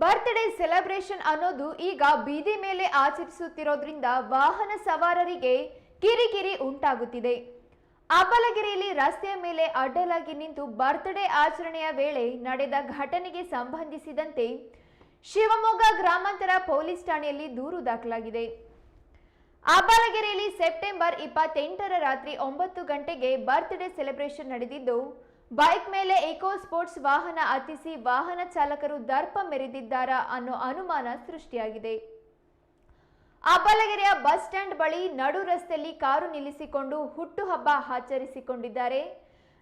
Birthday celebration ಅನ್ನೋದು ಈಗ ಬೀದಿ ಮೇಲೆ ಆಚರಿಸುತ್ತಿರೋದ್ರಿಂದ ವಾಹನ ಸವಾರರಿಗೆ ಕಿರಿಕಿರಿ ಉಂಟಾಗುತ್ತಿದೆ. ಅಬ್ಬಲಗಿರಿಯಲ್ಲಿ ರಸ್ತೆಯ ಮೇಲೆ ಅಡ್ಡಲಾಗಿ ನಿಂತು ಬರ್ತ್ಡೇ ಆಚರಣೆಯ ವೇಳೆ ನಡೆದ ಘಟನೆಗೆ ಸಂಬಂಧಿಸಿದಂತೆ ಶಿವಮೊಗ್ಗ ಗ್ರಾಮಾಂತರ ಪೊಲೀಸ್ ಠಾಣೆಯಲ್ಲಿ ದೂರು ದಾಖಲಾಗಿದೆ. ಅಬ್ಬಲಗೆರೆಯಲ್ಲಿ ಸೆಪ್ಟೆಂಬರ್ ಇಪ್ಪತ್ತೆಂಟರ ರಾತ್ರಿ ಒಂಬತ್ತು ಗಂಟೆಗೆ ಬರ್ತ್ಡೇ ಸೆಲೆಬ್ರೇಷನ್ ನಡೆದಿದ್ದು ಬೈಕ್ ಮೇಲೆ ಏಕೋ ಸ್ಪೋರ್ಟ್ಸ್ ವಾಹನ ಅತ್ತಿಸಿ ವಾಹನ ಚಾಲಕರು ದರ್ಪ ಮೆರೆದಿದ್ದಾರಾ ಅನ್ನೋ ಅನುಮಾನ ಸೃಷ್ಟಿಯಾಗಿದೆ. ಅಬ್ಬಲಗೆರೆಯ ಬಸ್ ಸ್ಟ್ಯಾಂಡ್ ಬಳಿ ನಡು ರಸ್ತೆಯಲ್ಲಿ ಕಾರು ನಿಲ್ಲಿಸಿಕೊಂಡು ಹುಟ್ಟುಹಬ್ಬ ಆಚರಿಸಿಕೊಂಡಿದ್ದಾರೆ.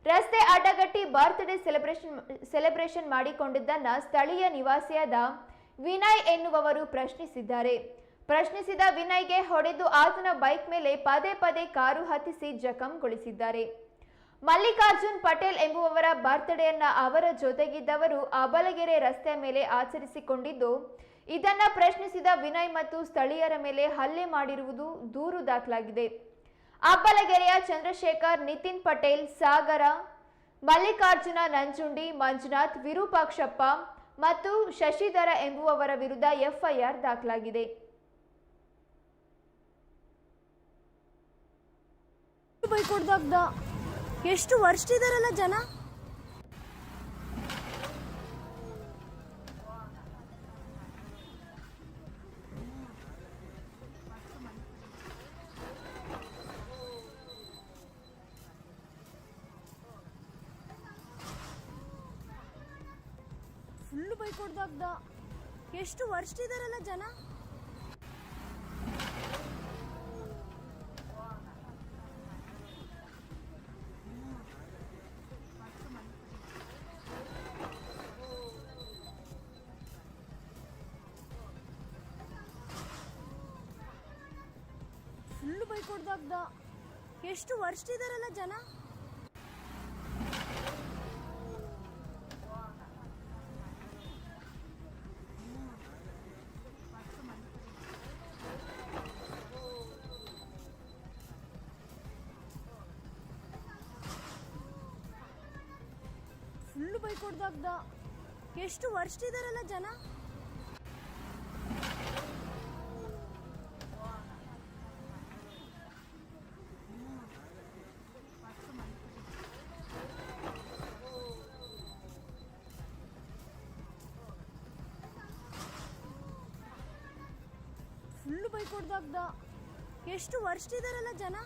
ರಸ್ತೆ ಅಡ್ಡಗಟ್ಟಿ ಬರ್ತ್ಡೇ ಸೆಲೆಬ್ರೇಷನ್ ಸೆಲೆಬ್ರೇಷನ್ ಮಾಡಿಕೊಂಡಿದ್ದನ್ನ ಸ್ಥಳೀಯ ನಿವಾಸಿಯಾದ ವಿನಯ್ ಎನ್ನುವವರು ಪ್ರಶ್ನಿಸಿದ್ದಾರೆ. ಪ್ರಶ್ನಿಸಿದ ವಿನಯ್ಗೆ ಹೊಡೆದು ಆತನ ಬೈಕ್ ಮೇಲೆ ಪದೇ ಪದೇ ಕಾರು ಹತ್ತಿಸಿ ಜಖಂಗೊಳಿಸಿದ್ದಾರೆ. ಮಲ್ಲಿಕಾರ್ಜುನ್ ಪಟೇಲ್ ಎಂಬುವವರ ಬರ್ತ್ಡೇಯನ್ನ ಅವರ ಜೊತೆಗಿದ್ದವರು ಅಬಲಗೆರೆ ರಸ್ತೆಯ ಮೇಲೆ ಆಚರಿಸಿಕೊಂಡಿದ್ದು, ಇದನ್ನ ಪ್ರಶ್ನಿಸಿದ ವಿನಯ್ ಮತ್ತು ಸ್ಥಳೀಯರ ಮೇಲೆ ಹಲ್ಲೆ ಮಾಡಿರುವುದು ದೂರು ದಾಖಲಾಗಿದೆ. ಅಬ್ಬಲಗೆರೆಯ ಚಂದ್ರಶೇಖರ್, ನಿತಿನ್ ಪಟೇಲ್, ಸಾಗರ, ಮಲ್ಲಿಕಾರ್ಜುನ ನಂಜುಂಡಿ, ಮಂಜುನಾಥ್, ವಿರೂಪಾಕ್ಷಪ್ಪ ಮತ್ತು ಶಶಿಧರ ಎಂಬುವವರ ವಿರುದ್ಧ ಎಫ್ಐಆರ್ ದಾಖಲಾಗಿದೆ. ಎಷ್ಟು ವರ್ಷದಿದಾರಲ್ಲ ಜನ? ಫುಲ್ ಬೈಕ್ ಹೊಡ್ದಾಗ್ದ ಎಷ್ಟು ವರ್ಷದಿದಾರಲ್ಲ ಜನ? ವರ್ಷ ಹೊಡ್ದಾಗ್ದ ಎಷ್ಟು ವರ್ಷದಿದಾರಲ್ಲ ಜನ? ಫುಲ್ ಬೈಕ್ ಹೊಡ್ದಾಗ್ದ ಎಷ್ಟು ವರ್ಷದಿದಾರಲ್ಲ ಜನ? ಹೊಡ್ದಾಗ್ದ ಎಷ್ಟು ವರ್ಷದಿದಾರಲ್ಲ ಜನ?